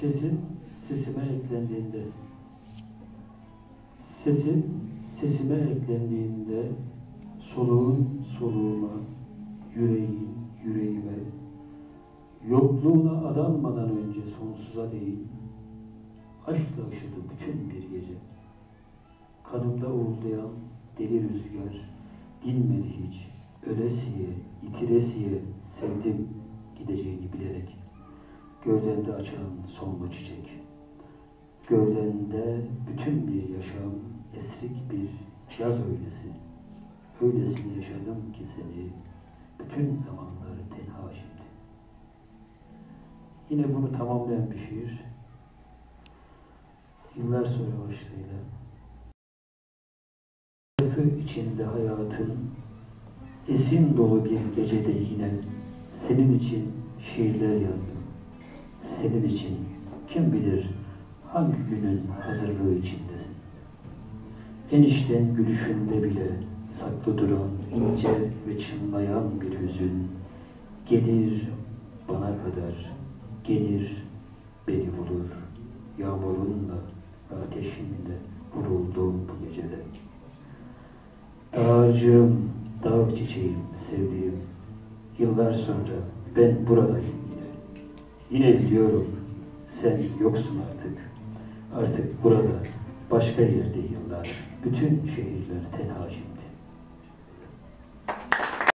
Sesin sesime eklendiğinde. Sesin sesime eklendiğinde Soluğun soluğuma Yüreğin yüreğime Yokluğuna adanmadan önce sonsuza değil Aşkla ışıdı bütün bir gece. Kanımda uğuldayan deli rüzgar Dinmedi hiç Ölesiye, itiresiye sevdim gideceğini bilerek Gövdemde açan sonlu çiçek. Gövdende bütün bir yaşam esrik bir yaz öylesi. Öylesine yaşadım ki seni bütün zamanlar tenha şimdi. Yine bunu tamamlayan bir şiir. Yıllar sonra başlığıyla. Yarısı içinde hayatın Esin dolu bir gecede yine Senin için şiirler yazdım Senin için kim bilir hangi günün hazırlığı içindesin. Enişten gülüşünde bile saklı duran ince ve çınlayan bir hüzün Gelir bana kadar, gelir beni bulur. Yağmurunla ateşinle vuruldum bu gecede. Dağcığım, dağ çiçeğim, sevdiğim Yıllar sonra ben buradayım yine biliyorum sen yoksun artık. Artık burada, başka yerde yıllar Bütün şehirler tenha